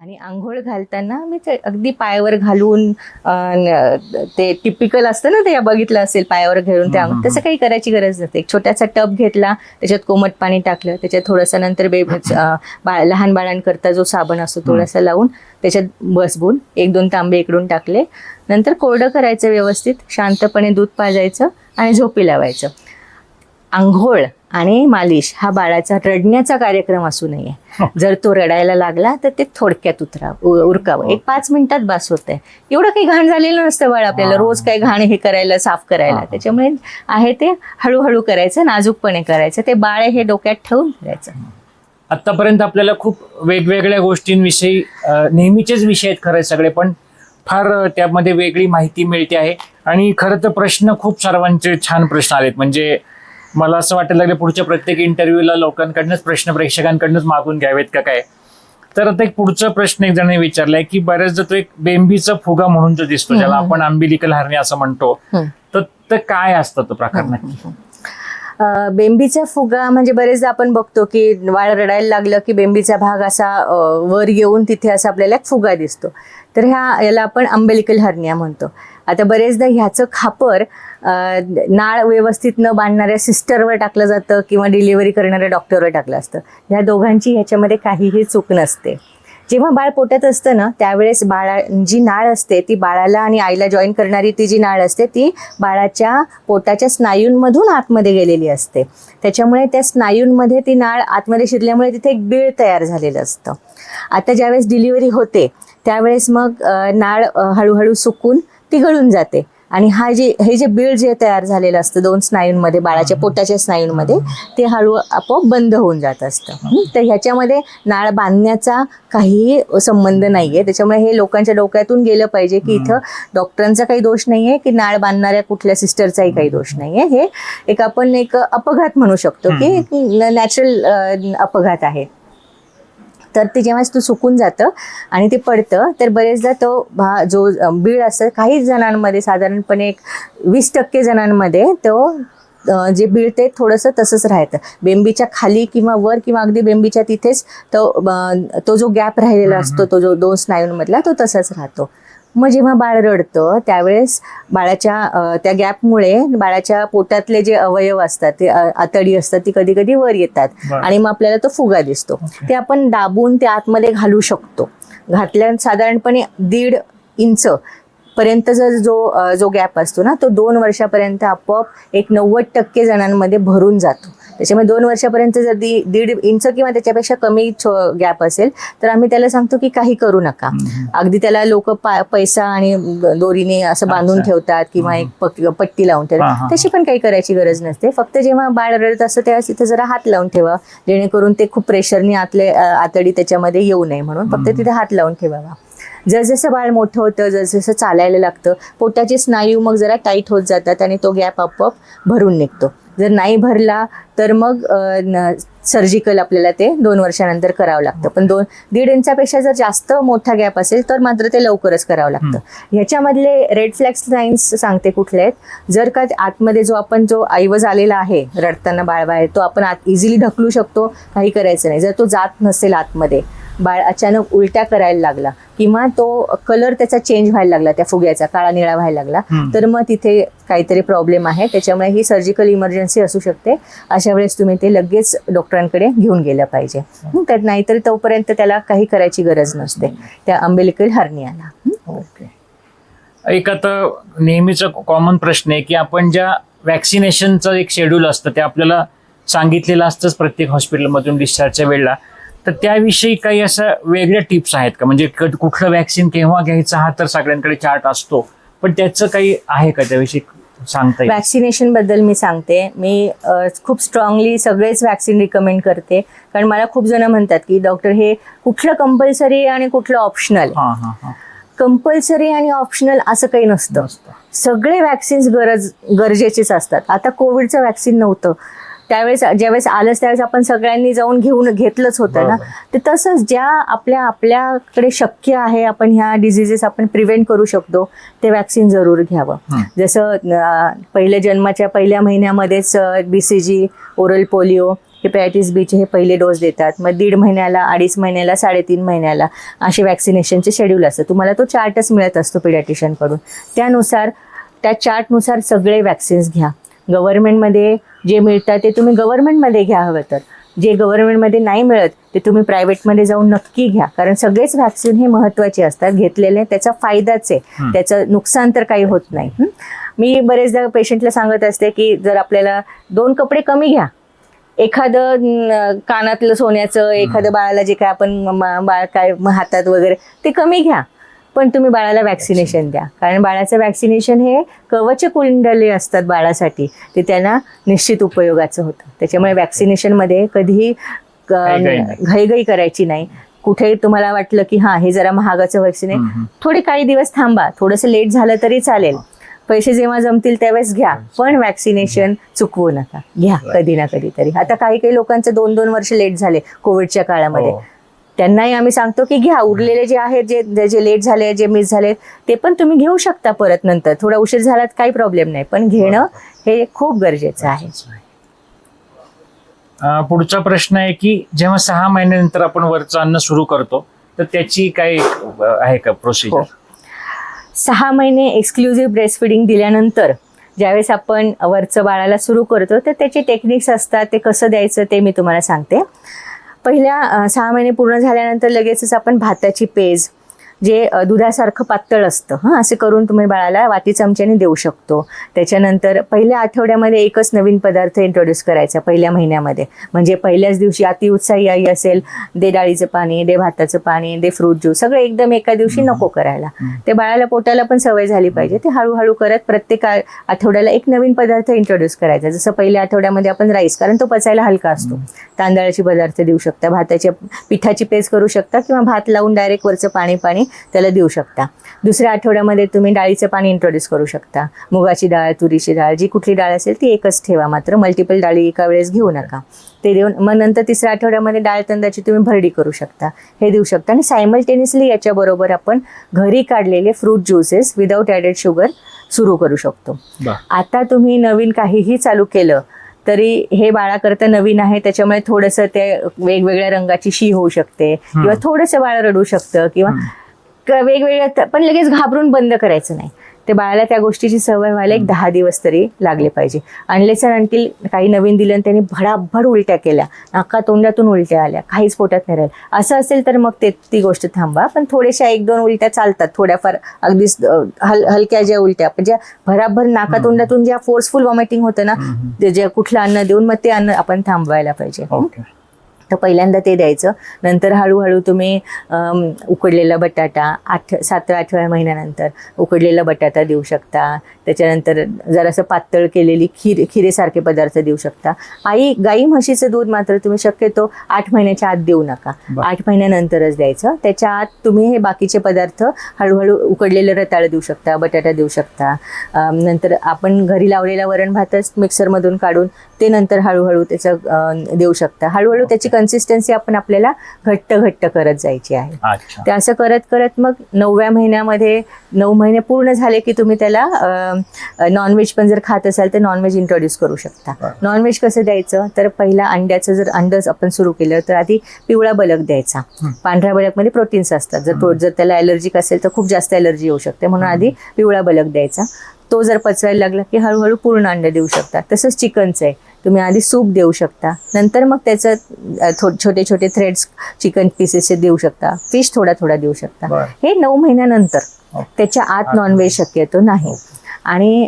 आणि आंघोळ घालताना मी ते अगदी पायावर घालून अं, ते टिपिकल असतं ना ते बघितलं असेल पायावर घालून ते हम्म, आंघोळ तसं काही करायची गरज नसते. एक छोटासा टब घेतला त्याच्यात कोमट पाणी टाकलं त्याच्यात थोडंसं नंतर बेबी बाळ लहान बाळांकरता जो साबण असतो थोडासा लावून त्याच्यात बसबून एक दोन तांबे इकडून टाकले. नंतर कोरडं करायचं व्यवस्थित शांतपणे दूध पाजायचं आणि झोपी लावायचं. आंघोळ आणि मालिश हा बाळाचा रडण्याचा कार्यक्रम असू नये. जर तो रडायला लागला तर ते थोडक्यात उतरा उरकावं. एक पाच मिनिटात बास होत आहे एवढं काही घाण झालेलं नसतं बाळ आपल्याला. हा. रोज काही घाण हे करायला साफ करायला. हा. त्याच्यामुळे आहे ते हळूहळू करायचं नाजूकपणे करायचं. ते बाळ हे डोक्यात ठेवून करायचं. आतापर्यंत आपल्याला खूप वेगवेगळ्या गोष्टींविषयी नेहमीचेच विषय आहेत खरं सगळे पण फार त्यामध्ये वेगळी माहिती मिळते आहे. आणि खरं तर प्रश्न खूप सर्वांचे छान प्रश्न आलेत. म्हणजे मला असं वाटायला लागलं पुढच्या प्रत्येक इंटरव्ह्यूला लोकांकडनंच प्रश्न प्रेक्षकांकडनंच मागून घ्यावेत का काय? तर आता एक पुढचा प्रश्न एक जणांनी विचारलाय की बऱ्याचदा तो एक बेंबीचा फुगा म्हणून जो दिसतो ज्याला. आपण आंबिलिकल हरणे असं म्हणतो. तर ते काय असतं तो प्रकार नक्की? बेंबीचा फुगा म्हणजे बरेचदा आपण बघतो की बाळ रडायला लागलं की बेंबीचा भाग असा वर येऊन तिथे असा आपल्याला एक फुगा दिसतो. तर ह्या याला आपण अंबेलिकल हर्निया म्हणतो. आता बरेचदा ह्याचं खापर नाळ व्यवस्थित न बांधणाऱ्या सिस्टरवर टाकलं जातं किंवा डिलिव्हरी करणाऱ्या डॉक्टरवर टाकलं असतं. ह्या दोघांची ह्याच्यामध्ये काहीही चूक नसते. जेव्हा बाळ पोटात असतं ना त्यावेळेस बाळा जी नाळ असते ती बाळाला आणि आईला जॉईन करणारी ती जी नाळ असते ती बाळाच्या पोटाच्या स्नायूंमधून आतमध्ये गेलेली असते. त्याच्यामुळे त्या स्नायूंमध्ये ती नाळ आतमध्ये शिरल्यामुळे तिथे एक बीळ तयार झालेलं असतं. आता ज्यावेळेस डिलिव्हरी होते त्यावेळेस मग नाळ हळूहळू सुकून ती गळून जाते. आणि हा जे हे जे बीळ जे तयार झालेलं असतं दोन स्नायूंमध्ये बाळाच्या पोटाच्या स्नायूंमध्ये ते हळू आपोआप बंद होऊन जात असतं? तर ह्याच्यामध्ये नाळ बांधण्याचा काहीही संबंध नाहीये. त्याच्यामुळे हे लोकांच्या डोक्यातून गेलं पाहिजे की इथं डॉक्टरांचा काही दोष नाहीये की नाळ बांधणाऱ्या कुठल्या सिस्टरचाही काही दोष नाहीये. हे एक आपण एक अपघात म्हणू शकतो की नॅचरल अपघात आहे. तर ते जेव्हा तू सुकून जातं आणि ते पडतं तर बरेचदा तो भा जो बीळ असतं काही जणांमध्ये साधारणपणे एक वीस टक्के जणांमध्ये तो जे बीळ ते थोडंसं तसंच राहतं. बेंबीच्या खाली किंवा वर किंवा अगदी बेंबीच्या तिथेच तो तो जो गॅप राहिलेला असतो तो जो दोन स्नायूंमधला तो तसाच राहतो. मग जेव्हा बाळ रडतं त्यावेळेस बाळाच्या त्या गॅपमुळे बाळाच्या पोटातले जे अवयव असतात ते आतडी असतात ती कधी कधी वर येतात. आणि मग आपल्याला तो फुगा दिसतो. ते आपण दाबून ते आतमध्ये घालू शकतो. घातल्या साधारणपणे दीड इंच पर्यंत जर जो जो गॅप असतो ना तो दोन वर्षापर्यंत आपोआप एक नव्वद टक्के जणांमध्ये भरून जातो. त्याच्यामुळे दोन वर्षापर्यंत जर दी दीड इंच किंवा त्याच्यापेक्षा कमी गॅप असेल तर आम्ही त्याला सांगतो की काही करू नका. अगदी त्याला लोक पैसा आणि दोरीने असं बांधून. ठेवतात किंवा एक पट्टी लावून. ठेवतात. तशी पण काही करायची गरज नसते. फक्त जेव्हा बाळ रडत असतं तेव्हा तिथे जरा हात लावून ठेवा. जेणेकरून ते खूप प्रेशरने आतले आतडी त्याच्यामध्ये येऊ नये म्हणून. फक्त तिथे हात लावून ठेवावा. जसजसं बाळ मोठं होतं जसजसं चालायला लागतं पोटाचे स्नायू मग जरा टाईट होत जातात आणि तो गॅप आपोआप भरून निघतो. जर नाही भरला तर मग सर्जिकल आपल्याला ते दोन वर्षानंतर करावं लागतं. पण दोन दीड इंचापेक्षा जर जास्त मोठा गॅप असेल तर मात्र ते लवकरच करावं लागतं. ह्याच्यामधले रेड फ्लॅक्स साईन्स सांगते कुठले आहेत? जर का आतमध्ये जो आपण जो ऐवज आलेला आहे रडताना बाळ बाहेर तो आपण आत इझिली ढकलू शकतो काही करायचं नाही. जर तो जात नसेल आतमध्ये बाळ अचानक उलट्या करायला लागला. किंवा तो कलर त्याचा चेंज व्हायला लागला त्या फुग्याचा काळा निळा व्हायला लागला. तर मग तिथे काहीतरी प्रॉब्लेम आहे. त्याच्यामुळे ही सर्जिकल इमर्जन्सी असू शकते. अशा वेळेस तुम्ही ते लगेच डॉक्टरांकडे घेऊन गेलं पाहिजे. तर नाहीतर तोपर्यंत त्याला काही करायची गरज नसते. त्या अंबेलिकल हर्नियाला? ओके. एक आता नेहमीचा कॉमन प्रश्न आहे की आपण ज्या वॅक्सिनेशनचं एक शेड्यूल असतं ते आपल्याला सांगितलेलं असतंच प्रत्येक हॉस्पिटलमधून डिस्चार्जच्या वेळेला. तर त्याविषयी काही अशा वेगळ्या टिप्स आहेत का? म्हणजे कुठलं वॅक्सिन केव्हा घ्यायचं हा तर सगळ्यांकडे चार्ट असतो. पण त्याचं काही आहे का त्याविषयी सांगता येईल? वॅक्सिनेशनबद्दल मी सांगते. मी खूप स्ट्रॉंगली सगळेच वॅक्सिन रिकमेंड करते. कारण मला खूप जण म्हणतात की डॉक्टर हे कुठलं कंपल्सरी आणि कुठलं ऑप्शनल कंपल्सरी आणि ऑप्शनल असं काही नसतं. असतं. सगळे वॅक्सिन्स गरज गरजेचेच असतात. आता कोविडचं वॅक्सिन नव्हतं. त्यावेळेस ज्यावेळेस आलंच त्यावेळेस आपण सगळ्यांनी जाऊन घेऊन घेतलंच होतं ना. तर तसंच ज्या आपल्या आपल्याकडे शक्य आहे आपण ह्या डिझिजेस आपण प्रिव्हेंट करू शकतो ते वॅक्सिन जरूर घ्यावं. जसं पहिल्या जन्माच्या पहिल्या महिन्यामध्येच B C G oral polio hepatitis बीचे हे पहिले डोस देतात. मग दीड महिन्याला अडीच महिन्याला साडेतीन महिन्याला असे वॅक्सिनेशनचे शेड्यूल असतं. तुम्हाला तो चार्टच मिळत असतो पिडॅटिशियनकडून त्यानुसार त्या चार्टनुसार सगळे वॅक्सिन्स घ्या. गव्हर्नमेंटमध्ये जे मिळतात ते तुम्ही गव्हर्नमेंटमध्ये घ्या हवं तर. जे गव्हर्नमेंटमध्ये नाही मिळत ते तुम्ही प्रायव्हेटमध्ये जाऊन नक्की घ्या. कारण सगळेच वॅक्सिन हे महत्त्वाचे असतात घेतलेले त्याचा फायदाच आहे. त्याचं नुकसान तर काही होत नाही? मी बरेचदा पेशंटला सांगत असते की जर आपल्याला दोन कपडे कमी घ्या. एखादं कानातलं सोन्याचं एखादं बाळाला जे काय आपण बाळ काय हातात वगैरे ते कमी घ्या. पण तुम्ही बाळाला वॅक्सिनेशन द्या. कारण बाळाचं वॅक्सिनेशन हे कवच कुंडले असतात बाळासाठी. ते त्यांना निश्चित उपयोगाचं होतं. त्याच्यामुळे वॅक्सिनेशनमध्ये कधीही घाईघाई करायची नाही. कुठे तुम्हाला वाटलं की हां हे जरा महागाचं वॅक्सिन आहे. थोडे काही दिवस थांबा. थोडंसं लेट झालं तरी चालेल. पैसे जेव्हा जमतील त्यावेळेस घ्या. पण वॅक्सिनेशन चुकवू नका. घ्या कधी ना कधी तरी आता काही काही लोकांचे दोन दोन वर्ष लेट झाले कोविडच्या काळामध्ये. हो. त्यांनाही आम्ही सांगतो की घ्या उरलेले जे आहेत जे जे- लेट झाले जे मिस झाले ते पण तुम्ही घेऊ शकता परत नंतर. थोडा उशीर झाला काही प्रॉब्लेम नाही. पण घेणं हे खूप गरजेचं आहे. पुढचा प्रश्न आहे की जेव्हा सहा महिन्यानंतर आपण वरचं अन्न सुरू करतो तर त्याची काय आहे का हो. प्रोसिजर सहा महिने एक्सक्लुझिव्ह ब्रेस्ट फिडिंग दिल्यानंतर ज्यावेळेस आपण वरचं बाळाला सुरू करतो तर त्याचे टेक्निक्स असतात ते कसं द्यायचं ते मी तुम्हाला सांगते. पहिल्या सहा महिने पूर्ण झाल्यानंतर लगेचच आपण भाताची पेज जे दुधासारखं पातळ असतं हां असे करून तुम्ही बाळाला वाटी चमच्याने देऊ शकतो. त्याच्यानंतर पहिल्या आठवड्यामध्ये एकच नवीन पदार्थ इंट्रोड्यूस करायचा पहिल्या महिन्यामध्ये. म्हणजे पहिल्याच दिवशी अतिउत्साही आई असेल दे डाळीचं पाणी दे भाताचं पाणी दे फ्रूट ज्यूस सगळं एकदम एका दिवशी नको करायला. ते बाळाला पोटाला पण सवय झाली पाहिजे. ते हळूहळू करत प्रत्येक आठवड्याला एक नवीन पदार्थ इंट्रोड्यूस करायचा. जसं पहिल्या आठवड्यामध्ये आपण राईस कारण तो पचायला हलका असतो. तांदळाचे पदार्थ देऊ शकता भाताच्या पिठाची पेस्ट करू शकता किंवा भात लावून डायरेक्ट वरचं पाणी पाणी त्याला देऊ शकता. दुसऱ्या आठवड्यामध्ये तुम्ही डाळीचं पाणी इंट्रोड्यूस करू शकता. मुगाची डाळ तुरीची डाळ जी कुठली डाळ असेल ती एकच ठेवा मात्र. मल्टिपल डाळी एका वेळेस घेऊ नका. ते देऊन मग नंतर तिसऱ्या आठवड्यामध्ये डाळ तांदळाची तुम्ही भरडी करू शकता. हे देऊ शकता. आणि सायमल्टेनियसली याच्याबरोबर आपण घरी काढलेले fruit juices without added sugar सुरू करू शकतो. आता तुम्ही नवीन काहीही चालू केलं तरी हे बाळाकरता नवीन आहे. त्याच्यामुळे थोडंसं ते वेगवेगळ्या रंगाची शी होऊ शकते. किंवा थोडंसं बाळ रडू शकतं किंवा वेगवेगळ्या पण लगेच घाबरून बंद करायचं नाही. ते बाळाला त्या गोष्टीची सवय व्हायला एक दहा दिवस तरी लागले पाहिजे. अनलेस आणखी काही नवीन दिलं आणि त्यांनी भडाभड उलट्या केल्या. नाका तोंडातून उलट्या आल्या. काहीच पोटात नाही राहिलं. असं असेल तर मग ते ती गोष्ट थांबा पण थोड्याशा एक दोन उलट्या चालतात. थोड्याफार अगदीच हल हलक्या ज्या उलट्या. पण ज्या भराभर नाका तोंडातून ज्या फोर्सफुल वॉमिटिंग होतं ना ते जे कुठलं अन्न देऊन मग ते अन्न आपण थांबवायला पाहिजे. ओके. तर पहिल्यांदा ते द्यायचं. नंतर हळूहळू तुम्ही उकडलेला बटाटा आठ सातव्या आठव्या महिन्यानंतर उकडलेला बटाटा देऊ शकता. त्याच्यानंतर जरासं पातळ केलेली खीर खिरेसारखे पदार्थ देऊ शकता. आई गाई म्हशीचं दूध मात्र तुम्ही शक्यतो आठ महिन्याच्या आत देऊ नका. आठ महिन्यानंतरच द्यायचं. त्याच्या आत तुम्ही हे बाकीचे पदार्थ हळूहळू उकडलेलं रताळ देऊ शकता बटाटा देऊ शकता. नंतर आपण घरी लावलेला वरण भातच मिक्सरमधून काढून ते नंतर हळूहळू त्याचं देऊ शकता. हळूहळू त्याची कन्सिस्टन्सी आपण आपल्याला घट्ट घट्ट करत जायची आहे. ते असं करत करत मग नवव्या महिन्यामध्ये नऊ महिने पूर्ण झाले की तुम्ही त्याला नॉनव्हेज पण जर खात असाल तर नॉनव्हेज इंट्रोड्यूस करू शकता. नॉनव्हेज कसं द्यायचं? तर पहिला अंड्याचं जर अंडच आपण सुरू केलं तर आधी पिवळा बलक द्यायचा. पांढऱ्या बलकमध्ये प्रोटीन्स असतात. जर जर त्याला ॲलर्जिक असेल तर खूप जास्त ॲलर्जी येऊ शकते. म्हणून आधी पिवळा बलक द्यायचा. तो जर पचवायला लागला की हळूहळू पूर्ण अंड देऊ शकता. तसंच चिकनचं आहे. तुम्ही आधी सूप देऊ शकता. नंतर मग त्याचं छोटे छोटे थ्रेड्स चिकन पीसेसचे देऊ शकता. फिश थोडा थोडा देऊ शकता. हे नऊ महिन्यानंतर. त्याच्या आत नॉनव्हेज शक्यतो नाही. आणि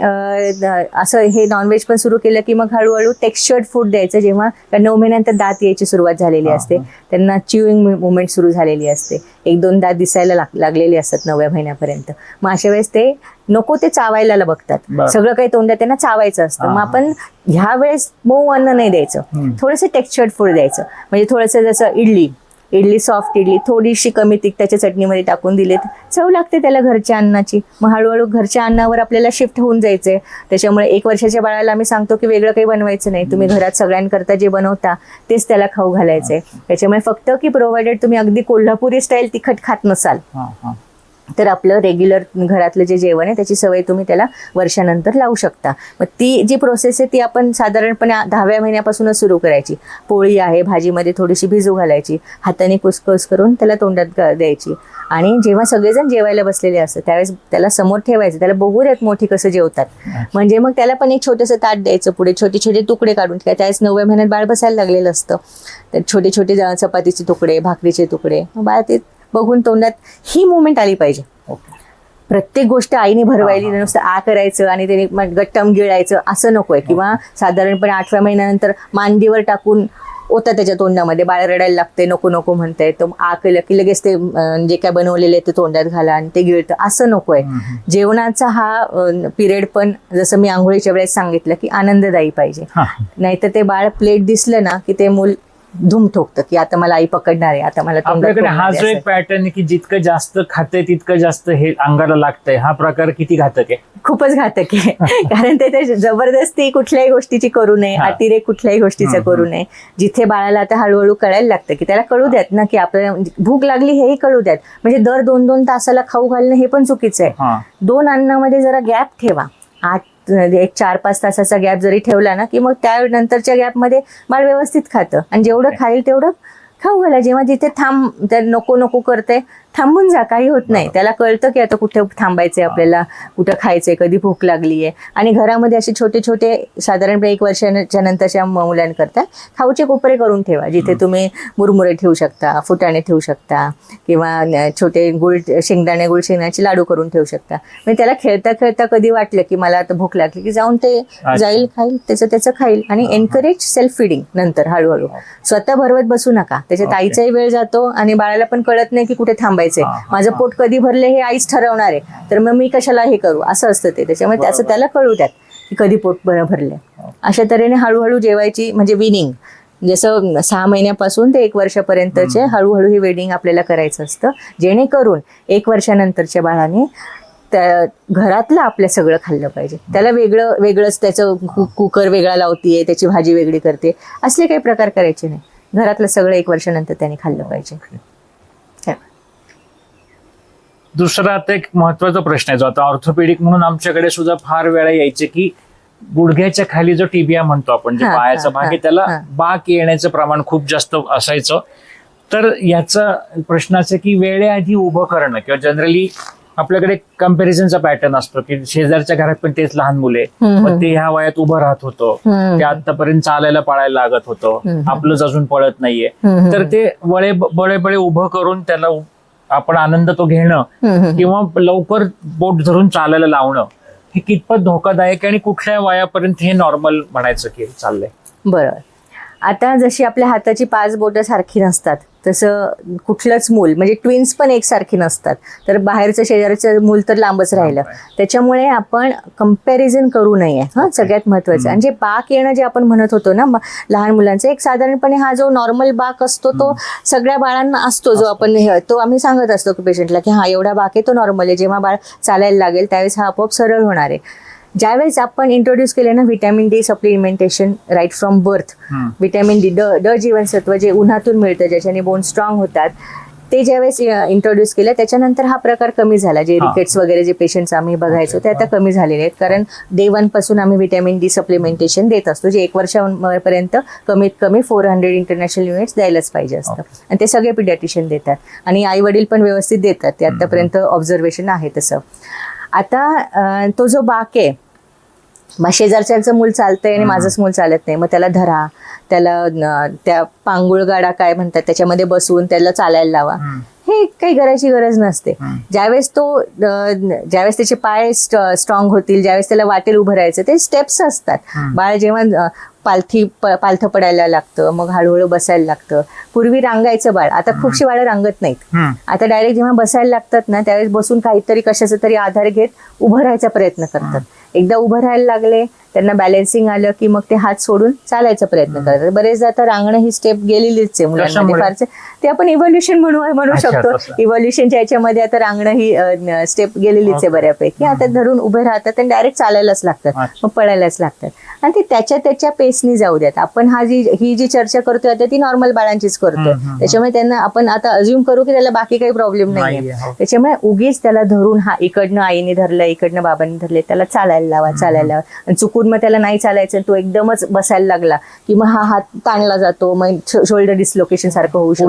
असं हे नॉनव्हेज पण सुरू केलं की मग हळूहळू टेक्स्चर्ड फूड द्यायचं. जेव्हा नऊ महिन्यानंतर दात यायची सुरुवात झालेली असते. त्यांना चिविंग मुवमेंट सुरू झालेली असते. एक दोन दात दिसायला लाग लागलेले असतात नवव्या महिन्यापर्यंत. मग अशा वेळेस ते नको ते चावायला बघतात. सगळं काही तोंडात त्यांना चावायचं असतं. मग. आपण ह्या वेळेस मऊ अन्न नाही द्यायचं. थोडंसं टेक्स्चर्ड फूड द्यायचं. म्हणजे थोडंसं जसं इडली. इडली सॉफ्ट इडली थोडीशी कमी तिखटाच्या चटणीमध्ये टाकून दिली तर चव लागते त्याला घरच्या अन्नाची. मग हळूहळू घरच्या अन्नावर आपल्याला शिफ्ट होऊन जायचंय. त्याच्यामुळे एक वर्षाच्या बाळाला आम्ही सांगतो की वेगळं काही बनवायचं नाही. तुम्ही घरात सगळ्यांकरता जे बनवता तेच त्याला खाऊ घालायचंय. त्याच्यामुळे फक्त की प्रोव्हाइडेड तुम्ही अगदी कोल्हापुरी स्टाईल तिखट खात नसाल. तर आपलं रेग्युलर घरातलं जे जेवण आहे त्याची सवय तुम्ही त्याला वर्षानंतर लावू शकता. मग ती जी प्रोसेस आहे ती आपण साधारणपणे दहाव्या महिन्यापासूनच सुरू करायची. पोळी आहे भाजीमध्ये थोडीशी भिजू घालायची हाताने कुसकुस करून त्याला तोंडात द्यायची. आणि जेव्हा सगळेजण जेवायला बसलेले असतात त्यावेळेस त्याला समोर ठेवायचं त्याला बघू देत मोठी कसं जेवतात. म्हणजे मग त्याला पण एक छोटंसं ताट द्यायचं पुढे छोटे छोटे तुकडे काढून ठेवा त्यावेळेस नवव्या महिन्यात बाळ बसायला लागलेलं असतं. तर छोटे छोटे चपातीचे तुकडे भाकरीचे तुकडे. बाळ ते बघून तोंडात ही मुवमेंट आली पाहिजे. प्रत्येक गोष्ट आईने भरवायली नुसतं आ करायचं आणि त्याने गट्टम गिळायचं असं नकोय. किंवा साधारणपणे आठव्या महिन्यानंतर मांडीवर टाकून ओता त्याच्या तोंडामध्ये बाळ रडायला लागते नको नको म्हणताय. तर आ केलं की लगेच ते जे काय बनवलेले आहे ते तोंडात घाला आणि ते गिळतं. असं नकोय. जेवणाचा हा पिरियड पण जसं मी आंघोळीच्या वेळेस सांगितलं की आनंददायी पाहिजे. नाहीतर ते बाळ प्लेट दिसलं ना की ते मूल धूम ठोकतं की आता मला आई पकडणार आहे आता मला आपल्याकडे हा जो एक पॅटर्न आहे की जितकं जास्त खाते तितकं जास्त हे अंगाला लागतंय. हा प्रकार किती घातक आहे? खूपच घातक आहे. कारण ते जबरदस्ती कुठल्याही गोष्टीची करू नये. अतिरेक कुठल्याही गोष्टीचा करू नये. जिथे बाळाला आता हळूहळू कळायला लागतं की त्याला कळू द्यात ना की आपल्याला भूक लागली हेही कळू द्यात. म्हणजे दर दोन दोन तासाला खाऊ घालणं हे पण चुकीचं आहे. दोन अन्नामध्ये जरा गॅप ठेवा. आठ एक चार पाच तासाचा गॅप जरी ठेवला ना की मग त्यानंतरच्या गॅपमध्ये बाळ व्यवस्थित खातं. आणि जेवढं खाईल तेवढं खाऊ घाला. जेव्हा जिथे थांब नको नको करते थांबून जा काही होत नाही. त्याला कळतं की आता कुठे थांबायचंय आपल्याला कुठं खायचंय कधी भूक लागली आहे आणि घरामध्ये असे छोटे छोटे साधारणपणे एक वर्षाच्या नंतरच्या मुलांकरता खाऊचे कोपरे करून ठेवा जिथे तुम्ही मुरमुरे ठेवू शकता फुटाणे ठेवू शकता किंवा छोटे गुळ शेंगदाणे गुळ शेंगदाण्याचे लाडू करून ठेवू शकता. म्हणजे त्याला खेळता खेळता कधी वाटलं की मला आता भूक लागली की जाऊन ते जाईल खाईल त्याचं त्याचं खाईल. आणि एनकरेज सेल्फ फिडिंग नंतर हळूहळू. स्वतः भरवत बसू नका. त्याच्यात Okay. आईचाही वेळ जातो आणि बाळाला पण कळत नाही की कुठे थांबायचंय. माझं पोट कधी भरले हे आईच ठरवणार आहे. तर मग मी कशाला हे करू? असं असतं ते. त्याच्यामुळे त्याचं त्याला कळू द्यात की कधी पोट भर- भरले अशा तऱ्हेने हळूहळू जेवायची म्हणजे विनिंग जसं सहा महिन्यापासून ते एक वर्षापर्यंतचे हळूहळू हे वेडिंग आपल्याला करायचं असतं. जेणेकरून एक वर्षानंतरच्या बाळाने त्या घरातलं आपल्या सगळं खाल्लं पाहिजे. त्याला वेगळं वेगळंच त्याचं कुकर वेगळा लावतीये त्याची भाजी वेगळी करते. असले काही प्रकार करायचे नाही. घरातलं सगळं एक वर्षानंतर त्याने खाल्लं पाहिजे. दुसरा आता एक महत्त्वाचा प्रश्न आहे जो आता ऑर्थोपेडिक म्हणून आमच्याकडे सुद्धा फार वेळा यायचे की गुडघ्याच्या खाली जो टिबिया म्हणतो आपण जे पायाचा भाग आहे त्याला. बाक येण्याचं प्रमाण खूप जास्त असायचं तर याचा प्रश्न असा की वेळेआधी उभं करणं किंवा जनरली आपल्याकडे कम्पॅरिझनचा पॅटर्न असतो की शेजारच्या घरात पण तेच लहान मुले मग ते ह्या वयात उभं राहत होतं. ते आतापर्यंत चालायला पळायला लागत होतं. आपलंच अजून पळत नाहीये. तर ते वळे बळे बळे उभं करून त्याला आपण आनंद तो घेणं. किंवा लवकर बोट धरून चालायला लावणं हे कितपत धोकादायक आणि कुठल्या वयापर्यंत हे नॉर्मल म्हणायचं की चाललंय बरोबर आता जशी आपल्या हाताची पाच बोटं सारखी नसतात तसं कुठलंच मूल म्हणजे ट्विन्स पण एकसारखी नसतात. तर बाहेरचं शेजारचं मूल तर लांबच राहिलं. त्याच्यामुळे आपण कंपॅरिझन करू नये हां सगळ्यात महत्वाचं आणि जे बाक येणं जे आपण म्हणत होतो ना लहान मुलांचं एक साधारणपणे हा जो नॉर्मल बाक असतो तो सगळ्या बाळांना असतो जो आपण हे- तो आम्ही सांगत असतो की पेशंटला की हा एवढा बाक आहे तो नॉर्मल आहे. जेव्हा बाळ चालायला लागेल त्यावेळेस हा आपोआप सरळ होणार आहे. ज्यावेळेस आपण इंट्रोड्यूस केले ना vitamin D supplementation right from birth. Vitamin D ड ड जीवनसत्व जे उन्हातून मिळतं ज्याच्याने बोन स्ट्रॉंग होतात ते ज्यावेळेस इंट्रोड्यूस केलं त्याच्यानंतर हा प्रकार कमी झाला. जे. रिकेट्स वगैरे जे पेशंट्स आम्ही बघायचो ते आता कमी झालेले आहेत. कारण डे वनपासून आम्ही व्हिटॅमिन डी सप्लिमेंटेशन देत असतो जे एक वर्षापर्यंत कमीत कमी फोर हंड्रेड इंटरनॅशनल युनिट्स द्यायलाच पाहिजे असतं. आणि ते सगळे पिडियाट्रिशियन देतात. आणि आई वडील पण व्यवस्थित देतात. ते आतापर्यंत ऑब्झर्वेशन आहे तसं. आता तो जो बाक आहे मग शेजारच्याचं मूल चालतंय आणि माझंच मूल चालत नाही. मग त्याला धरा. त्याला त्या पांगुळ गाडा काय म्हणतात त्याच्यामध्ये बसवून त्याला चालायला लावा. हे काही करायची गरज नसते. ज्यावेळेस तो ज्यावेळेस त्याचे पाय स्ट्रॉंग होतील ज्यावेळेस त्याला वाटेल उभं राहायचं ते स्टेप्स असतात. बाळ जेव्हा पालथी पालथं पडायला लागतं मग हळूहळू बसायला लागतं. पूर्वी रांगायचं बाळ. आता खूपशी बाळं रांगत नाहीत. आता डायरेक्ट जेव्हा बसायला लागतात ना त्यावेळेस बसून काहीतरी कशाचा तरी आधार घेत उभं राहायचा प्रयत्न करतात. एकदा उभं राहायला लागले. त्यांना बॅलन्सिंग आलं की मग ते हात सोडून चालायचा प्रयत्न करतात बरेचदा आता रांगणं ही स्टेप गेलेलीच आहे मुलांमध्ये? फारसे ते आपण इव्हॉल्युशन म्हणू म्हणू शकतो. इव्हॉल्युशनच्या याच्यामध्ये आता रांगणं ही स्टेप गेलेलीच आहे. बऱ्यापैकी आता धरून उभे राहतात आणि डायरेक्ट चालायलाच लागतात. मग पळायलाच लागतात आणि ते त्याच्या त्याच्या पेसनी जाऊ द्यात आपण हा जी ही जी चर्चा करतोय आता ती नॉर्मल बाळांचीच करतोय. त्याच्यामुळे त्यांना आपण आता अज्युम करू की त्याला बाकी काही प्रॉब्लेम नाहीये, हो. त्याच्यामुळे उगीच त्याला धरून हा इकडनं आईने धरलं इकडनं बाबांनी धरले त्याला चालायला लावा चालायला लावा आणि चुकून मग त्याला नाही चालायचं तो एकदमच बसायला लागला की मग हा हात ताणला जातो मग शोल्डर डिस्लोकेशन सारखं होऊ शकतं.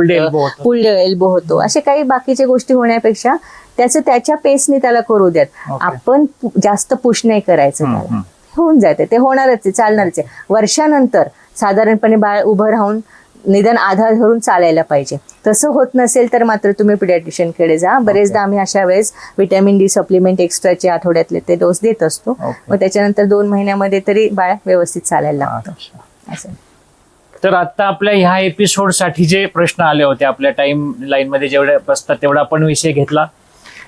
पुल्ड एल्बो होतो असे काही बाकीच्या गोष्टी होण्यापेक्षा त्याचं त्याच्या पेसने त्याला करू द्यात. आपण जास्त पुश नाही करायचं त्याला. होऊन जाते ते होणारच आहे चालणारच आहे वर्षानंतर साधारणपणे बाळ उभं राहून निदान आधार धरून चालायला पाहिजे. तसं होत नसेल तर मात्र तुम्ही pediatrician कडे जा. बरेचदा आम्ही अशा वेळेस विटॅमिन डी सप्लिमेंट एक्स्ट्राचे आठवड्यातले ते डोस देत असतो. मग त्याच्यानंतर दोन महिन्यामध्ये तरी बाळ व्यवस्थित चालायला लागतं. असं. तर आता आपल्या ह्या एपिसोडसाठी जे प्रश्न आले होते आपल्या टाइम लाईन मध्ये जेवढे बसतात तेवढा आपण विषय घेतला.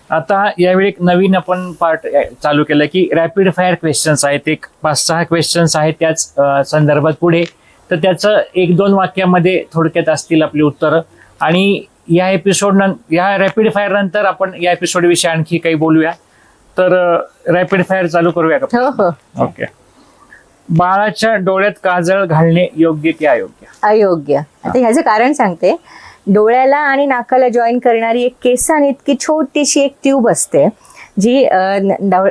आता यावेळी एक नवीन आपण पार्ट चालू केलं की रॅपिड फायर क्वेश्चन्स आहेत. एक पाच सहा क्वेश्चन्स आहेत. त्याच संदर्भात पुढे तर त्याचं एक दोन वाक्यामध्ये थोडक्यात असतील आपली उत्तरं. आणि या एपिसोड या रॅपिड फायर नंतर आपण या एपिसोड विषयी आणखी काही बोलूया. तर रॅपिड फायर चालू करूया का? हो हो. ओके. बाळाच्या डोळ्यात काजळ घालणे योग्य की अयोग्य? अयोग्य. आता ह्याचं कारण सांगते. डोळ्याला आणि नाकाला जॉईन करणारी एक केसाने इतकी छोटीशी एक ट्यूब असते. जी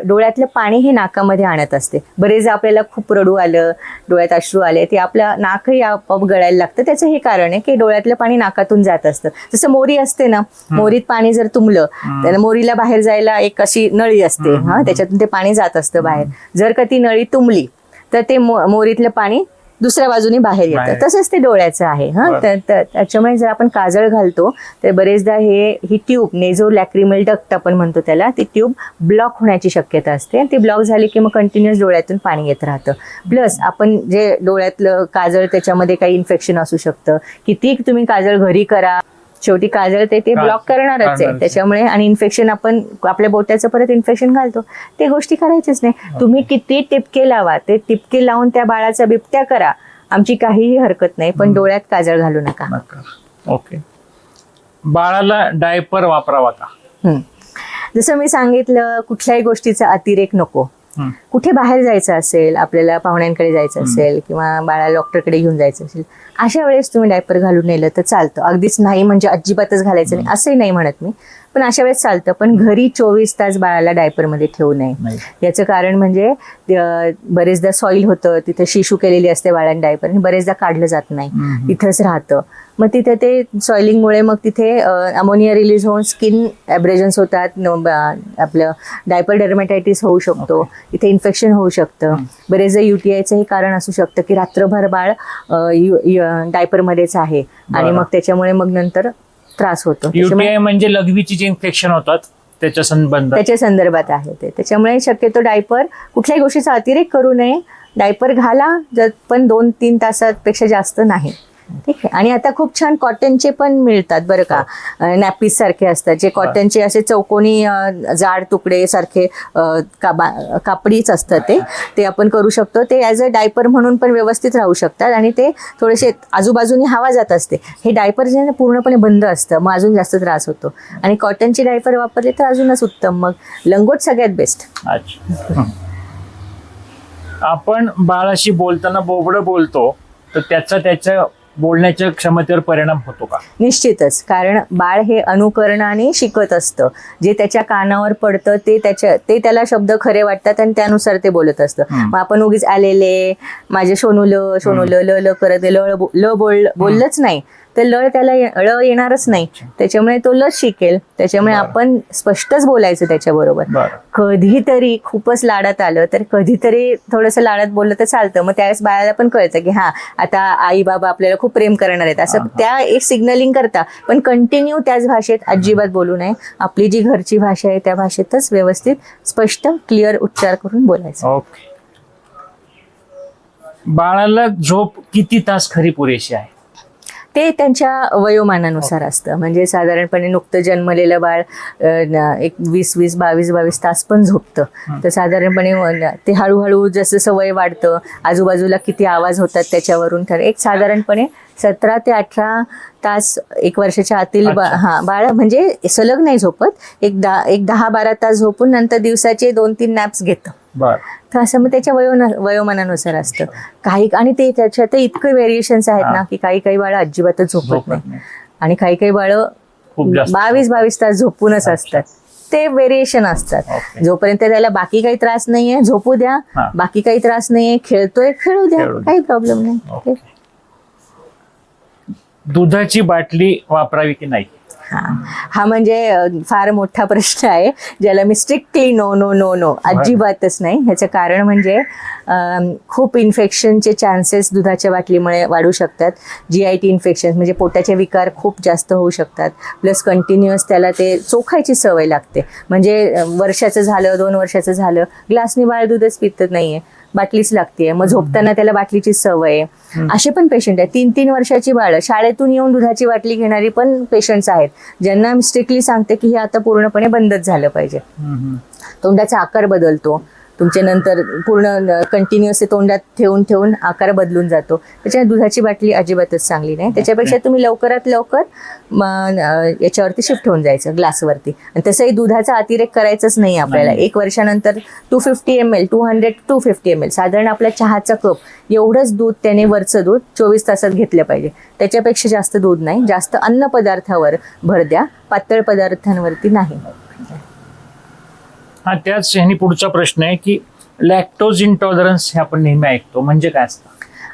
डोळ्यातलं पाणी हे नाकामध्ये आणत असते. बरेच आपल्याला खूप रडू आलं डोळ्यात अश्रू आले ते आपलं नाकही आपोआप गळायला लागतं. त्याचं हे कारण आहे की डोळ्यातलं पाणी नाकातून जात असतं. जसं मोरी असते ना मोरीत पाणी जर तुंबलं तर मोरीला बाहेर जायला एक अशी नळी असते. हा त्याच्यातून ते पाणी जात असतं बाहेर. जर का ती नळी तुंबली तर ते मो- मोरीतलं पाणी दुसऱ्या बाजूने बाहेर. येतं. तसंच ते डोळ्याचं आहे हा. त्याच्यामुळे जर आपण काजळ घालतो तर बरेचदा हे ही ट्यूब नेझो लॅक्रिमल डक्ट आपण म्हणतो त्याला ती ट्यूब ब्लॉक होण्याची शक्यता असते. आणि ती ब्लॉक झाली की मग कंटिन्युअस डोळ्यातून पाणी येत राहतं. प्लस आपण जे डोळ्यातलं काजळ त्याच्यामध्ये काही इन्फेक्शन असू शकतं किती तुम्ही काजळ घरी करा शेवटी काजळ ते ब्लॉक करणारच आहे. त्याच्यामुळे आणि इन्फेक्शन आपण आपल्या बोट्याचं परत इन्फेक्शन घालतो. ते गोष्टी करायचीच नाही. तुम्ही किती टिपके लावा ते टिपके लावून त्या बाळाचा बिबट्या करा. आमची काहीही हरकत नाही पण डोळ्यात काजळ घालू नका. ओके. बाळाला डायपर वापरावा का. जसं मी सांगितलं कुठल्याही गोष्टीचा अतिरेक नको. कुठे बाहेर जायचं असेल आपल्याला पाहुण्यांकडे जायचं असेल किंवा बाळाला डॉक्टरकडे घेऊन जायचं असेल अशा वेळेस तुम्ही डायपर घालून नेलं तर चालतं. अगदीच नाही म्हणजे अजिबातच घालायचं नाही असंही नाही म्हणत मी. पण अशा वेळेस चालतं. पण घरी चोवीस तास बाळाला डायपरमध्ये ठेवू नये. याचं कारण म्हणजे बरेचदा सॉईल होतं तिथे शिशू केलेली असते बाळांनी डायपर आणि बरेचदा काढलं जात नाही. तिथंच राहतं. मग तिथे ते सॉइलिंगमुळे मग तिथे अमोनिया रिलीज होऊन स्किन ॲब्रेजन्स होतात. आपलं डायपर डर्मेटायटिस होऊ शकतो. इथे इन्फेक्शन होऊ शकतं. बरेचदा युटीआयचं हे कारण असू शकतं की रात्रभर बाळ डायपरमध्येच आहे. आणि. मग त्याच्यामुळे मग नंतर त्रास होतो. युटीआय म्हणजे लघवीची जे इन्फेक्शन होतात त्याच्या संबंध त्याच्या संदर्भात आहे ते. त्याच्यामुळे शक्यतो डायपर कुठल्याही गोष्टीचा अतिरेक करू नये. डायपर घाला जर पण दोन तीन तासापेक्षा जास्त नाही. ठीक आहे. आणि आता खूप छान कॉटनचे पण मिळतात बरं का. नॅपीस सारखे असतात. जे कॉटनचे असे चौकोनी अं, जाड तुकडे सारखे अं, काबा कापडीच असतं ते. ते आपण करू शकतो. ते ॲज अ डायपर म्हणून पण व्यवस्थित राहू शकतात आणि ते थोडेसे आजूबाजूने हवा जात असते. हे डायपर जे आहे ना पूर्णपणे बंद असतं. मग अजून जास्त त्रास होतो. आणि कॉटनचे डायपर वापरले तर अजूनच उत्तम. मग लंगोट सगळ्यात बेस्ट अच्छा. आपण बाळाशी बोलताना बोबडं बोलतो तर त्याचा त्याच्या बोलण्याच्या क्षमतेवर परिणाम होतो का? निश्चितच. कारण बाळ हे अनुकरणाने शिकत असतं. जे त्याच्या कानावर पडतं ते त्याच्या ते त्याला शब्द खरे वाटतात आणि त्यानुसार ते बोलत असतं. मग आपण उगीच आलेले माझे सोनुलं सोनुलं ल ल करत ल ल ल बोल बोललंच नाही. तर ल त्याला ळ येणारच नाही. त्याच्यामुळे तो लच शिकेल. त्याच्यामुळे. आपण स्पष्टच बोलायचं त्याच्याबरोबर. बरं. कधीतरी खूपच लाडात आलं तर कधीतरी थोडंसं लाडात बोललं तर चालतं. मग त्यावेळेस बाळाला पण कळतं की हा आता आई बाबा आपल्याला खूप प्रेम करणार आहेत. असं त्या एक सिग्नलिंग करता. पण कंटिन्यू त्याच भाषेत अजिबात बोलू नये. आपली जी घरची भाषा आहे त्या भाषेतच व्यवस्थित स्पष्ट क्लिअर उच्चार करून बोलायचं. ओके. बाळाला झोप किती तास खरी पुरेशी आहे? ते त्यांच्या वयोमानानुसार असतं. म्हणजे साधारणपणे नुकतं जन्मलेलं बाळ एक वीस वीस बावीस बावीस तास पण झोपतं. तर साधारणपणे ते हळूहळू जसं जसं वय वाढतं आजूबाजूला किती आवाज होतात त्याच्यावरून ठर एक साधारणपणे सतरा ते अठरा तास एक वर्षाच्या आतील बा. हा बाळ म्हणजे सलग नाही झोपत. एक दहा एक दहा बारा तास झोपून नंतर दिवसाचे दोन तीन नॅप्स घेतं. तर असं मग त्याच्या वयो वयोमानानुसार असतं काही आणि ते त्याच्यात इतके व्हेरिएशन्स आहेत ना. की काही काही बाळं अजिबातच झोपत नाही. आणि काही काही बाळं बावीस बावीस तास झोपूनच असतात ते व्हेरिएशन असतात. जोपर्यंत त्याला बाकी काही त्रास नाहीये झोपू द्या. बाकी काही त्रास नाहीये खेळतोय खेळू द्या. काही प्रॉब्लेम नाही. दुधाची बाटली वापरावी की नाही हा. हा म्हणजे फार मोठा प्रश्न आहे ज्याला मी strictly no no no no अजिबातच नाही. ह्याचं कारण म्हणजे खूप इन्फेक्शनचे चान्सेस दुधाच्या बाटलीमुळे वाढू शकतात. जी आय टी इन्फेक्शन म्हणजे पोटाचे विकार खूप जास्त होऊ शकतात. प्लस कंटिन्युअस त्याला ते चोखायची सवय लागते. म्हणजे वर्षाचं झालं दोन वर्षाचं झालं ग्लासनी बाळ दूधच पितत नाहीये. बाटलीच लागते मग झोपताना त्याला बाटलीची सवय. असे पण पेशंट आहेत. तीन तीन वर्षाची बाळं. शाळेतून येऊन दुधाची बाटली घेणारी पण पेशंट्स आहेत. ज्यांना मी स्ट्रिक्टली सांगते की हे आता पूर्णपणे बंदच झालं पाहिजे. तोंडाचा आकार बदलतो. तुमच्या नंतर पूर्ण कंटिन्युअस तोंडात ठेवून ठेवून आकार बदलून जातो. त्याच्यामुळे दुधाची बाटली अजिबातच चांगली नाही. त्याच्यापेक्षा तुम्ही लवकरात लवकर याच्यावरती शिफ्ट होऊन जायचं ग्लासवरती आणि तसंही दुधाचा अतिरेक करायचाच नाही आपल्याला. एक वर्षानंतर two fifty M L two hundred two fifty M L साधारण आपल्या चहाचा कप एवढंच दूध त्याने वरचं दूध चोवीस तासात घेतलं पाहिजे. त्याच्यापेक्षा जास्त दूध नाही. जास्त अन्न पदार्थावर भर द्या. पातळ पदार्थांवरती नाही. हा त्याच ह्यानी पुढचा प्रश्न आहे की लॅक्टोज इंटॉलरन्स हे आपण नेहमी ऐकतो. म्हणजे काय असतं?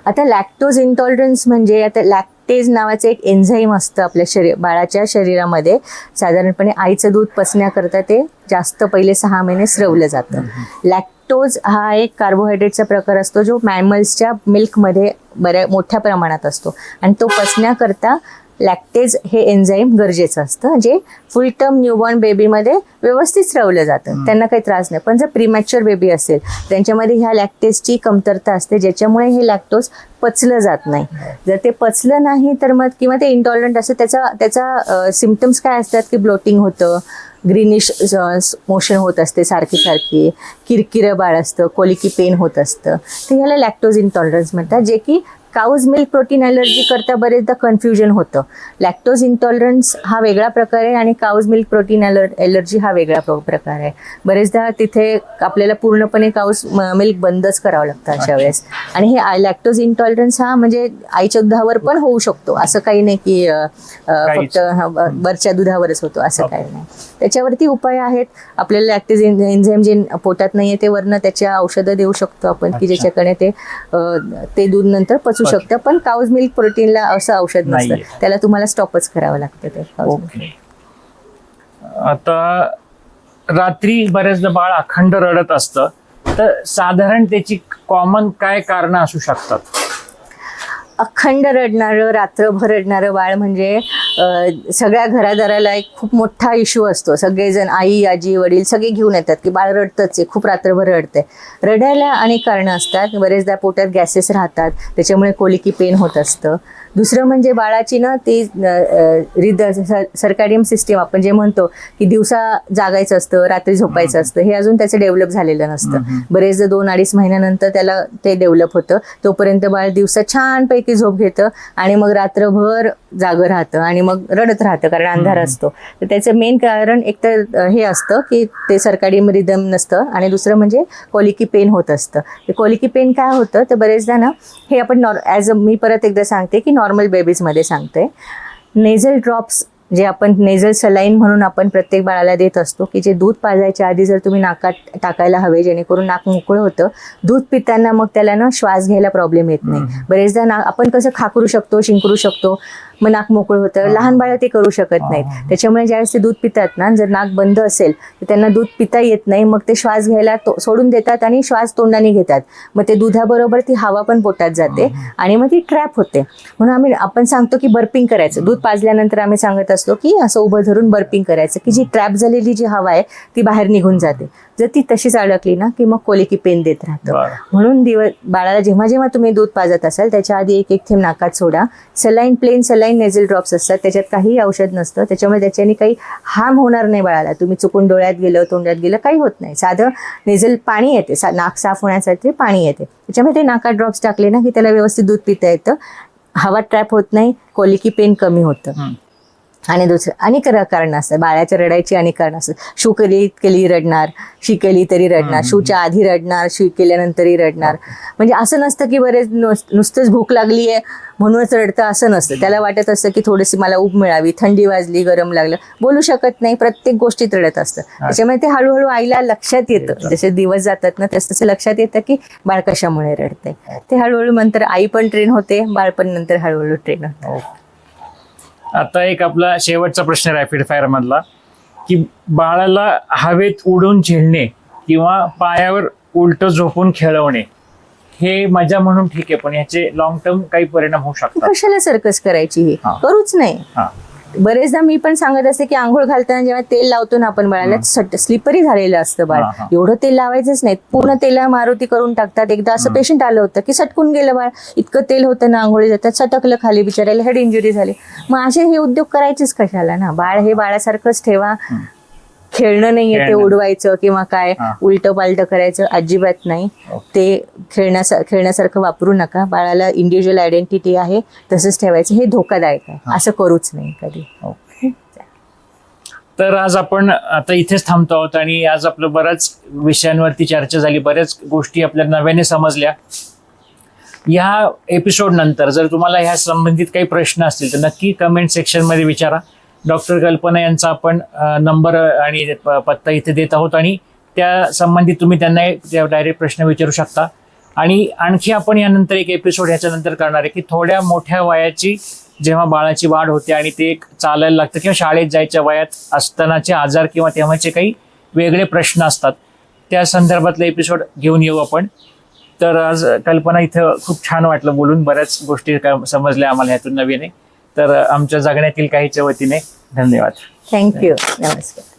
आता लॅक्टोज इंटॉलरन्स म्हणजे आता लॅक्टेज नावाचं एक एन्झाईम असतं आपल्या शरीर बाळाच्या शरीरामध्ये. साधारणपणे आईचं दूध पचण्याकरता ते जास्त पहिले सहा महिने स्रवलं जातं. लॅक्टोज हा एक कार्बोहायड्रेटचा प्रकार असतो जो मॅमल्सच्या मिल्कमध्ये बऱ्या मोठ्या प्रमाणात असतो. आणि तो पचण्याकरता लॅक्टेज हे एन्झाईम गरजेचं असतं जे फुल टर्म न्यूबॉर्न बेबीमध्ये व्यवस्थित स्रवलं जातं. त्यांना काही त्रास नाही. पण जर प्रीमॅच्युअर बेबी असेल त्यांच्यामध्ये ह्या लॅक्टेजची कमतरता असते ज्याच्यामुळे हे लॅक्टोज पचलं जात नाही. जर ते पचलं नाही तर मग किंवा ते इंटॉलरंट असतं त्याचा त्याचा सिमटम्स काय असतात की ब्लोटिंग होतं ग्रीनिश मोशन होत असते सारखी सारखी किरकिरं बाळ असतं कोलिकी पेन होत असतं. तर ह्याला लॅक्टोज इंटॉलरन्स म्हणतात जे की काऊज मिल्क प्रोटीन ॲलर्जी करता बरेचदा कन्फ्युजन होतं. लॅक्टोज इंटॉलरन्स हा वेगळा प्रकार आहे आणि cow's milk protein aller allergy हा वेगळा प्र- प्रकार आहे. बरेचदा तिथे आपल्याला पूर्णपणे काऊज मिल्क बंदच करावं लागतं अशा वेळेस. आणि हे लॅक्टोज इंटॉलरन्स हा म्हणजे आईच्या दुधावर पण होऊ शकतो. असं काही नाही की. फक्त वरच्या दुधावरच होतो असं. काही नाही. त्याच्यावरती उपाय आहेत. आपल्याला लॅक्टेज एन्झाईम जे पोटात नाहीये ते वरनं त्याच्या औषधं देऊ शकतो आपण की. ज्याच्याकडे ते दूध नंतर पचू पचू. शकतं पण काऊज मिल्क प्रोटीनला असं औषध नसतं. त्याला तुम्हाला स्टॉपच करावं लागतं ते आता रात्री बऱ्याचदा बाळ अखंड रडत असतं तर साधारण त्याची कॉमन काय कारण असू शकतात अखंड रडणारं रात्रभर रडणारं बाळ म्हणजे सगळ्या घरादाराला एक खूप मोठा इश्यू असतो. सगळेजण आई आजी वडील सगळे घेऊन येतात की बाळ रडतच आहे खूप रात्रभर रडते रडायला अनेक कारणं असतात. बरेचदा पोटात गॅसेस राहतात. त्याच्यामुळे कोलिकी पेन होत असतं. दुसरं म्हणजे बाळाची ना ती रिद सरकारियम सिस्टीम आपण जे म्हणतो की दिवसा जागायचं असतं रात्री झोपायचं असतं हे अजून त्याचं डेव्हलप झालेलं नसतं. बरेचदा दोन अडीच महिन्यानंतर त्याला ते डेव्हलप होतं. तोपर्यंत बाळ दिवसा छानपैकी झोप घेतं आणि मग रात्रभर जागं राहतं आणि मग रडत राहतं कारण अंधार असतो. तर त्याचं मेन कारण एक तर हे असतं की ते सरकारी रिदम नसतं आणि दुसरं म्हणजे कोलिकी पेन होत असतं. ते कोलिकी पेन काय होतं? तर बरेचदा ना हे आपण नॉर ॲज अ मी परत एकदा सांगते की नॉर्मल बेबीजमध्ये सांगते. नेझल ड्रॉप्स जे आपण नेझल सलाईन म्हणून आपण प्रत्येक बाळाला देत असतो की जे दूध पाजायच्या आधी जर तुम्ही नाकात टाकायला हवे जेणेकरून नाक मोकळं होतं दूध पिताना मग त्याला ना श्वास घ्यायला प्रॉब्लेम येत नाही. बरेचदा ना आपण कसं खाकरू शकतो शिंकरू शकतो मग नाक मोकळं होतं. लहान बाळं ते करू शकत नाहीत. त्याच्यामुळे ज्यावेळेस ते दूध पितात ना जर नाक बंद असेल तर त्यांना दूध पिता येत नाही. मग ते श्वास घ्यायला तो- सोडून देतात आणि श्वास तोंडाने घेतात. मग ते दुधाबरोबर ती हवा पण पोटात जाते आणि मग ती ट्रॅप होते. म्हणून आम्ही आपण सांगतो की बर्पिंग करायचं. दूध पाजल्यानंतर आम्ही सांगत असतो की असं उभं धरून बर्पिंग करायचं की जी ट्रॅप झालेली जी हवा आहे ती बाहेर निघून जाते. जर ती तशीच अडकली ना की मग कोलिकी पेन देत राहतं. म्हणून दिवस बाळाला जेव्हा जेव्हा तुम्ही दूध पाजत असाल त्याच्या आधी एक एक थेंब नाकात सोडा. Saline plain saline nasal drops असतात त्याच्यात काही औषध नसतं त्याच्यामुळे त्याच्याने काही हार्म होणार नाही बाळाला. तुम्ही चुकून डोळ्यात गेलं तोंडात गेलं काही होत नाही. साधं नेझल पाणी येते सा नाक साफ होण्यासाठी पाणी येते. त्याच्यामुळे ते नाकात ड्रॉप्स टाकले ना की त्याला व्यवस्थित दूध पिता येतं. हवा ट्रॅप होत नाही कोलिकी पेन कमी होतं. आणि दुसरं अनेक कारण असतात बाळाच्या रडायची अनेक कारण असतात शू केली केली रडणार शी केली तरी रडणार शूच्या आधी रडणार शी केल्यानंतरही रडणार. म्हणजे असं नसतं की बरेच नुस- नुसतंच भूक लागली आहे म्हणूनच रडतं असं नसतं. त्याला वाटत असतं की थोडीशी मला ऊब मिळावी थंडी वाजली गरम लागलं. बोलू शकत नाही प्रत्येक गोष्टीत रडत असतं. त्याच्यामुळे ते हळूहळू आईला लक्षात येतं. जसे दिवस जातात ना तसं तसं लक्षात येतं की बाळ कशामुळे रडतंय. ते हळूहळू नंतर आई पण ट्रेन होते बाळ पण नंतर हळूहळू ट्रेन होतं. आता एक आपला शेवटचा प्रश्न रॅपिड फायर मधला की बाळाला हवेत उडून झेलणे किंवा पायावर उलट झोपून खेळवणे हे मजा म्हणून ठीक आहे पण याचे लॉंग टर्म काही परिणाम होऊ शकतात. कशाला सर्कस करायची ही? हा. करूच नाही. हा. बरेचदा मी पण सांगत असते की आंघोळ घालताना जेव्हा तेल लावतो ना आपण बाळाला स्लिपरी झालेलं असतं बाळ. एवढं तेल लावायचंच नाही. पूर्ण तेला मारुती करून टाकतात. एकदा असं पेशंट आलं होतं की सटकून गेलं बाळ. इतकं तेल होतं ना आंघोळी जातात सटकलं खाली बिचारायला हेड इंजुरी झाली. मग असे हे उद्योग करायचेच कशाला ना? बाळ हे बाळासारखंच ठेवा. खेळणं नाहीये ते खेळणं. उडवायचं किंवा काय हा. उलट पालट करायचं अजिबात नाही. ते खेळण्यासा खेळण्यासारखं वापरू नका. बाळाला इंडिव्हिज्युअल आयडेंटिटी आहे तसंच ठेवायचं. हे धोकादायक आहे. असं करूच नाही कधी. ओके. तर आज आपण आता इथेच थांबतो आहोत आणि आज आपलं बऱ्याच विषयांवरती चर्चा झाली. बऱ्याच गोष्टी आपल्या नव्याने समजल्या. ह्या एपिसोड नंतर जर तुम्हाला ह्या संबंधित काही प्रश्न असतील तर नक्की कमेंट सेक्शनमध्ये विचारा. डॉक्टर कल्पना यांचा आपण नंबर आणि प- पत्ता इथे देत आहोत आणि त्या संबंधित तुम्ही त्यांना डायरेक्ट प्रश्न विचारू शकता. आणि आणखी आपण यानंतर एक एपिसोड ह्याच्यानंतर करणार आहे की थोड्या मोठ्या वयाची जेव्हा बाळाची वाढ होते आणि ते एक चालायला लागतं किंवा शाळेत जायच्या वयात असतानाचे आजार किंवा तेव्हाचे काही वेगळे प्रश्न असतात. त्या संदर्भातले एपिसोड घेऊन येऊ आपण. तर आज कल्पना इथं खूप छान वाटलं बोलून. बऱ्याच गोष्टी समजल्या आम्हाला ह्यातून नवीन. आहे तर आमच्या जगण्यातील काहीच्या वतीने धन्यवाद. थँक्यू नमस्कार.